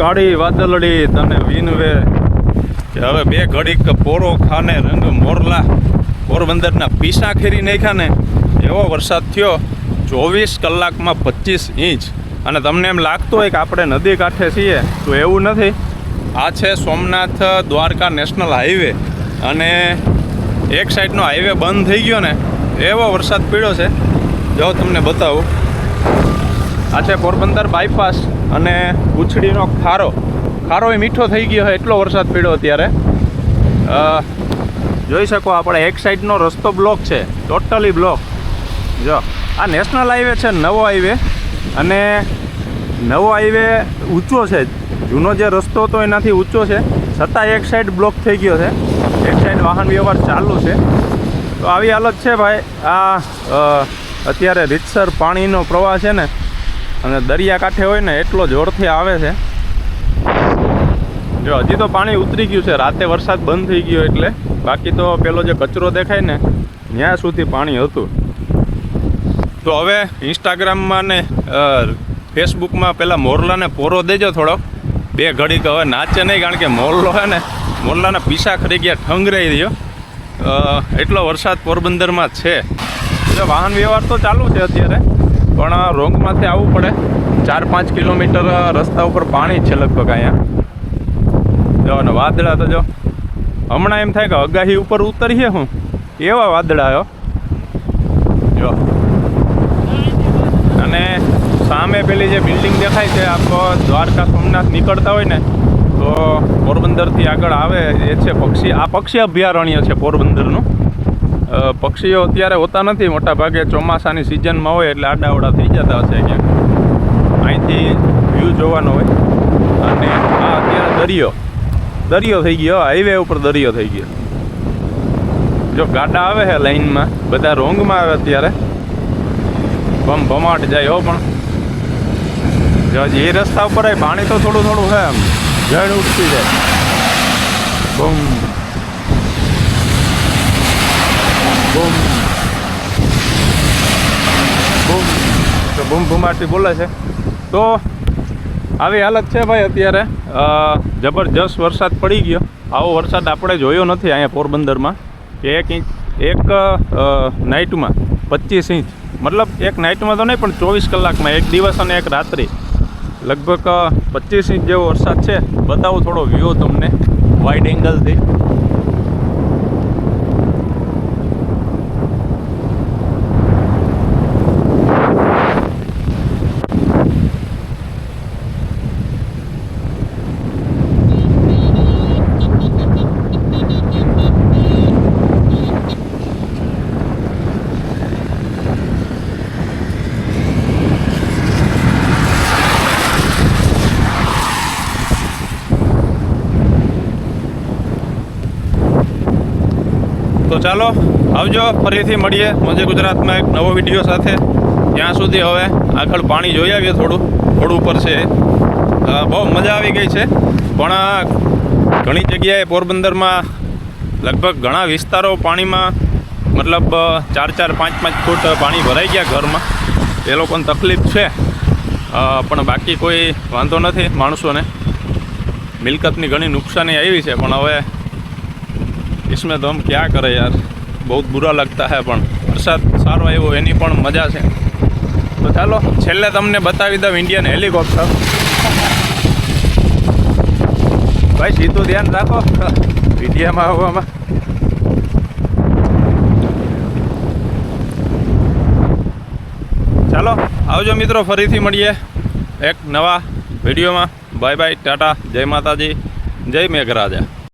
કાળી વાદળડી તને વિનવે. કે હવે બે ઘડીક પોરો ખાને રંગ મોરલા. પોરબંદરના પીસા ખેરી નાખ્યા ને. એવો વરસાદ થયો, ચોવીસ કલાકમાં પચીસ ઇંચ. અને તમને એમ લાગતું હોય કે આપણે નદી કાંઠે છીએ, તો એવું નથી. આ છે સોમનાથ દ્વારકા નેશનલ હાઈવે. અને એક સાઈડનો હાઈવે બંધ થઈ ગયો ને, એવો વરસાદ પીડ્યો છે. જો તમને બતાવું. આ છે પોરબંદર બાયપાસ. અને ઉછળીનો ખારો. ખારો એ મીઠો થઈ ગયો હોય, એટલો વરસાદ પડ્યો અત્યારે. જોઈ શકો આપણે એક સાઈડનો રસ્તો બ્લોક છે, ટોટલી બ્લોક. જો, આ નેશનલ હાઈવે છે, નવો હાઈવે. અને નવો હાઈવે ઊંચો છે. જૂનો જે રસ્તો હતો એનાથી ઊંચો છે. છતાં એક સાઈડ બ્લોક થઈ ગયો છે. એક સાઈડ વાહન વ્યવહાર ચાલુ છે. તો આવી હાલત છે ભાઈ. આ અત્યારે રીતસર પાણીનો પ્રવાહ છે ને અને દરિયાકાંઠે હોય ને એટલો જોરથી આવે છે. જો હજી તો પાણી ઉતરી ગયું છે. રાતે વરસાદ બંધ થઈ ગયો એટલે. બાકી તો પેલો જે કચરો દેખાય ને ત્યાં સુધી પાણી હતું. તો હવે ઇન્સ્ટાગ્રામમાં ને ફેસબુકમાં પેલા મોરલાને પોરો દેજો થોડોક. બે ઘડીક હવે નાચે નહીં કારણ કે મોરલો હે ને મોરલાના પીસા ખરી ગયા ઠંગરાઈ અ, એટલો વરસાદ પોરબંદરમાં છે. એટલે વાહન વ્યવહાર તો ચાલુ છે અત્યારે. પણ રોંગમાંથી આવવું પડે. ચાર પાંચ કિલોમીટર રસ્તા ઉપર પાણી છે લગભગ અહીંયા. જો અને વાદળા તો જો. હમણાં એમ થાય કે અગાહી ઉપર ઉતરીએ હું. એવા વાદળા હો. જો. અને સામે પેલી જે બિલ્ડિંગ દેખાય છે આપ દ્વારકા સોમનાથ નીકળતા હોય ને, તો પોરબંદરથી આગળ આવે એ છે પક્ષી. આ પક્ષી અભયારણ્ય છે પોરબંદરનું. પક્ષીઓ અત્યારે હોતા નથી, મોટા ભાગે ચોમાસાની સિઝનમાં હોય એટલે આડાવડા થઈ જતા હશે ક્યાંક. અહીંથી વ્યૂ જોવાનો હોય. અને આ અત્યારે દરિયો. દરિયો થઈ ગયો હાઈવે ઉપર દરિયો થઈ ગયો. જો ગાડા આવે છે લાઈનમાં, બધા રોંગમાં આવે અત્યારે. બમ ભમાટ જાય હો પણ. જો એ રસ્તા ઉપર પાણી તો થોડું થોડું છે એમ. જળ ઉઠતી જાય. બમ. બૂમ. બૂમ. તો બૂમ બૂમાટી બોલે છે. તો આવી હાલત છે ભાઈ અત્યારે. જબરજસ્ત વરસાદ પડી ગયો. આવો વરસાદ આપણે જોયો નથી અહીંયા પોરબંદરમાં એક ઇંચ, એક નાઇટમાં પચીસ ઇંચ. મતલબ એક નાઇટમાં તો નહીં પણ ચોવીસ કલાકમાં, એક દિવસ અને એક રાત્રિ. લગભગ પચીસ ઇંચ જેવો વરસાદ છે. બતાવું થોડો વ્યૂ તમને વાઇડ એંગલથી ચાલો, આવજો, ફરીથી મળીએ. મજે ગુજરાતમાં એક નવો વીડિયો સાથે. ત્યાં સુધી હવે આગળ પાણી જોઈ આવીએ થોડું. થોડું ઉપર છે બહુ મજા આવી ગઈ છે. પણ ઘણી જગ્યાએ પોરબંદરમાં લગભગ ઘણા વિસ્તારો પાણીમાં, મતલબ ચાર ચાર, પાંચ પાંચ ફૂટ પાણી ભરાઈ ગયા ઘરમાં. એ લોકોને તકલીફ છે. પણ બાકી કોઈ વાંધો નથી માણસોને. મિલકતની ઘણી નુકસાની આવી છે, પણ હવે इसमें तो हम क्या करें यार बहुत बुरा लगता है પણ વરસાદ સારો આવ્યો એની પણ મજા છે તો ચાલો છેલ્લે તમને બતાવી દઉં ઇન્ડિયન હેલિકોપ્ટર ભાઈ સીધું ધ્યાન રાખો વિડીયામાં આવવામાં ચાલો આવજો મિત્રો ફરીથી મળીએ એક નવા વિડીયોમાં બાય બાય ટાટા જય માતાજી જય મેઘરાજા